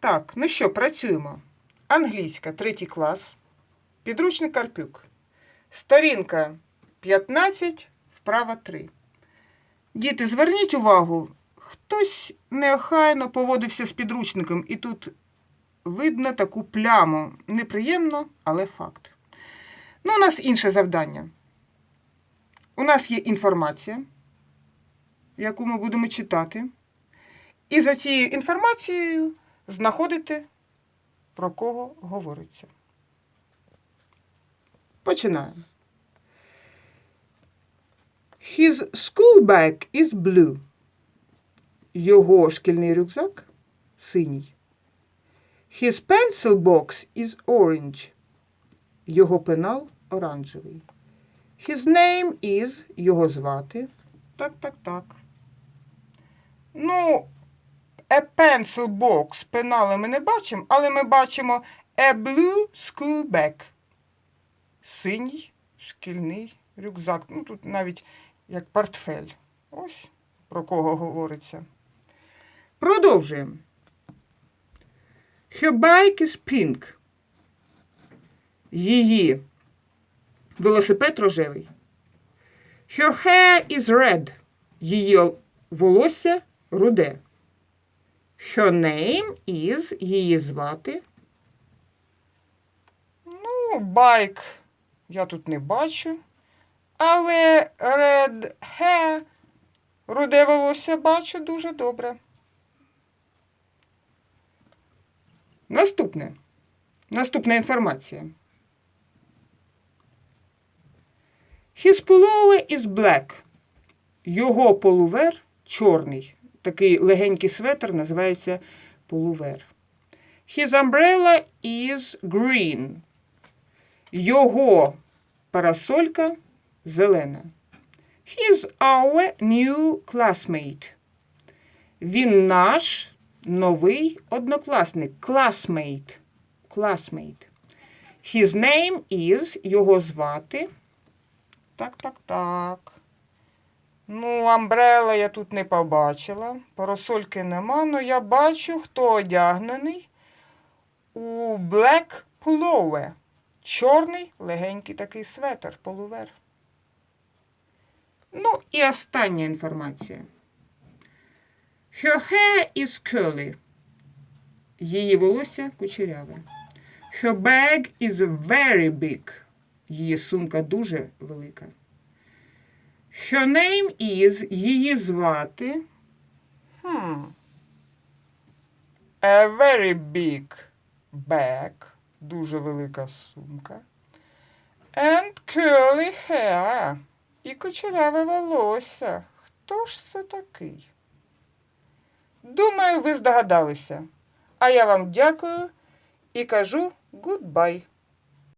Так, ну що, працюємо. Англійська, третій клас. Підручник Карпюк. Сторінка 15, вправа 3. Діти, зверніть увагу, хтось неохайно поводився з підручником, і тут видно таку пляму. Неприємно, але факт. Ну, у нас інше завдання. У нас є інформація, яку ми будемо читати. І за цією інформацією знаходити, про кого говориться. Починаємо. His school bag is blue. Його шкільний рюкзак синій. His pencil box is orange. Його пенал оранжевий. His name is його звати. Так, так, так. Ну, a pencil box пенали ми не бачимо, але ми бачимо a blue school bag. Синій шкільний рюкзак. Ну, тут навіть як портфель. Ось про кого говориться. Продовжуємо. Her bike is pink. Її велосипед рожевий. Her hair is red. Її волосся руде. Her name is її звати. Ну, байк я тут не бачу. Але red hair, руде волосся бачу дуже добре. Наступне. Наступна інформація. His pullover is black. Його полувер чорний. Такий легенький светр називається полувер. His umbrella is green. Його парасолька зелена. He's our new classmate. Він наш новий однокласник. Classmate. Classmate. His name is його звати. Так, так, так. Амбрела я тут не побачила. Парасольки нема, але я бачу, хто одягнений у black pullover. Чорний легенький такий светр, полувер. Ну і остання інформація. Her hair is curly. Її волосся кучеряве. Her bag is very big. Її сумка дуже велика. Her name is її звати. Hmm. A very big bag. Дуже велика сумка. And curly hair. І кучеряве волосся. Хто ж це такий? Думаю, ви здогадалися. А я вам дякую і кажу goodbye.